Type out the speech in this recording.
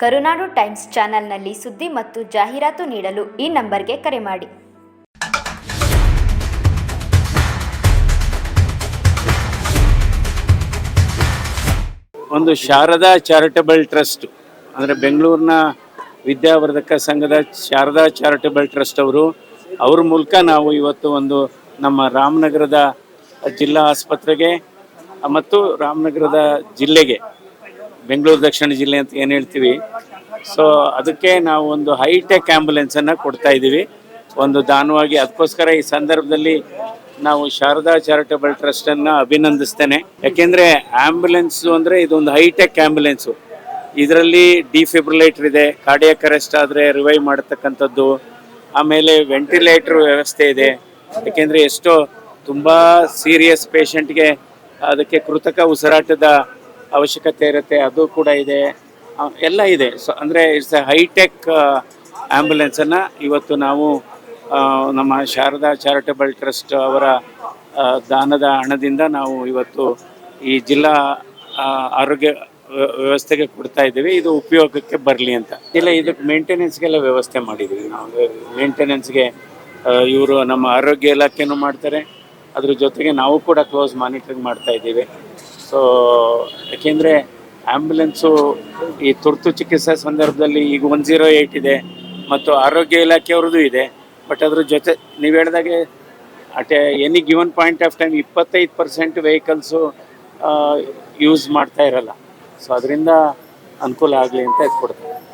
ಕರುನಾಡು times ಚಾನೆಲ್ನಲ್ಲಿ ಸುದ್ದಿ ಮತ್ತು ಜಾಹೀರಾತು ನೀಡಲು ಈ ನಂಬರ್ಗೆ ಕರೆ ಮಾಡಿ. ಒಂದು ಶಾರದಾ ಚಾರಿಟಬಲ್ ಟ್ರಸ್ಟ್, ಅಂದರೆ ಬೆಂಗಳೂರಿನ ವಿದ್ಯಾವರ್ಧಕ ಸಂಘದ ಶಾರದಾ ಚಾರಿಟಬಲ್ ಟ್ರಸ್ಟ್ ಅವರು, ಅವ್ರ ಮೂಲಕ ನಾವು ಇವತ್ತು ಒಂದು ನಮ್ಮ ರಾಮನಗರದ ಜಿಲ್ಲಾ ಆಸ್ಪತ್ರೆಗೆ ಮತ್ತು ರಾಮನಗರದ ಜಿಲ್ಲೆಗೆ ಬೆಂಗಳೂರು ದಕ್ಷಿಣ ಜಿಲ್ಲೆ ಅಂತ ಏನು ಹೇಳ್ತೀವಿ. ಸೊ ಅದಕ್ಕೆ ನಾವು ಒಂದು ಹೈಟೆಕ್ ಆ್ಯಂಬುಲೆನ್ಸನ್ನು ಕೊಡ್ತಾ ಇದ್ದೀವಿ ಒಂದು ದಾನವಾಗಿ ಅದಕ್ಕೋಸ್ಕರ ಈ ಸಂದರ್ಭದಲ್ಲಿ ನಾವು ಶಾರದಾ ಚಾರಿಟಬಲ್ ಟ್ರಸ್ಟನ್ನು ಅಭಿನಂದಿಸ್ತೇನೆ. ಯಾಕೆಂದರೆ ಆ್ಯಂಬುಲೆನ್ಸು ಅಂದರೆ ಇದೊಂದು ಹೈಟೆಕ್ ಆ್ಯಂಬುಲೆನ್ಸು ಇದರಲ್ಲಿ ಡಿಫಿಬ್ರಿಲೇಟರ್ ಇದೆ, ಕಾರ್ಡಿಯಕ್ ಅರೆಸ್ಟ್ ಆದರೆ ರಿವೈವ್ ಮಾಡತಕ್ಕಂಥದ್ದು, ಆಮೇಲೆ ವೆಂಟಿಲೇಟರ್ ವ್ಯವಸ್ಥೆ ಇದೆ. ಯಾಕೆಂದರೆ ಎಷ್ಟೋ ತುಂಬ ಸೀರಿಯಸ್ ಪೇಷಂಟ್ಗೆ ಅದಕ್ಕೆ ಕೃತಕ ಉಸಿರಾಟದ ಅವಶ್ಯಕತೆ ಇರುತ್ತೆ, ಅದು ಕೂಡ ಇದೆ. ಎಲ್ಲ ಇದೆ. ಸೊ ಅಂದರೆ ಇಟ್ಸ್ ಎ ಹೈಟೆಕ್ ಆ್ಯಂಬುಲೆನ್ಸನ್ನು ಇವತ್ತು ನಾವು ನಮ್ಮ ಶಾರದಾ ಚಾರಿಟಬಲ್ ಟ್ರಸ್ಟ್ ಅವರ ದಾನದ ಹಣದಿಂದ ನಾವು ಇವತ್ತು ಈ ಜಿಲ್ಲಾ ಆರೋಗ್ಯ ವ್ಯ- ವ್ಯವಸ್ಥೆಗೆ ಕೊಡ್ತಾ ಇದ್ದೀವಿ. ಇದು ಉಪಯೋಗಕ್ಕೆ ಬರಲಿ ಅಂತ. ಇಲ್ಲ ಇದಕ್ಕೆ ಮೇಂಟೆನೆನ್ಸ್ಗೆಲ್ಲ ವ್ಯವಸ್ಥೆ ಮಾಡಿದ್ದೀವಿ ನಾವು. ಮೇಂಟೆನೆನ್ಸ್ಗೆ ಇವರು ನಮ್ಮ ಆರೋಗ್ಯ ಇಲಾಖೆನೂ ಮಾಡ್ತಾರೆ. ಅದ್ರ ಜೊತೆಗೆ ನಾವು ಕೂಡ ಕ್ಲೋಸ್ ಮಾನಿಟ್ರಿಂಗ್ ಮಾಡ್ತಾ ಇದ್ದೀವಿ. ಸೊ ಯಾಕೆಂದರೆ ಆ್ಯಂಬುಲೆನ್ಸು ಈ ತುರ್ತು ಚಿಕಿತ್ಸೆ ಸಂದರ್ಭದಲ್ಲಿ ಈಗ ಒನ್ ಜೀರೋ ಏಯ್ಟ್ ಇದೆ ಮತ್ತು ಆರೋಗ್ಯ ಇಲಾಖೆಯವ್ರದ್ದು ಇದೆ. ಬಟ್ ಅದ್ರ ಜೊತೆ ನೀವು ಹೇಳ್ದಾಗೆ at any given point of time ಇಪ್ಪತ್ತೈದು ಪರ್ಸೆಂಟ್ ವೆಹಿಕಲ್ಸು ಯೂಸ್ ಮಾಡ್ತಾ ಇರಲ್ಲ. ಸೊ, ಅದರಿಂದ ಅನುಕೂಲ ಆಗಲಿ ಅಂತ ಇದು ಕೊಡ್ತಾರೆ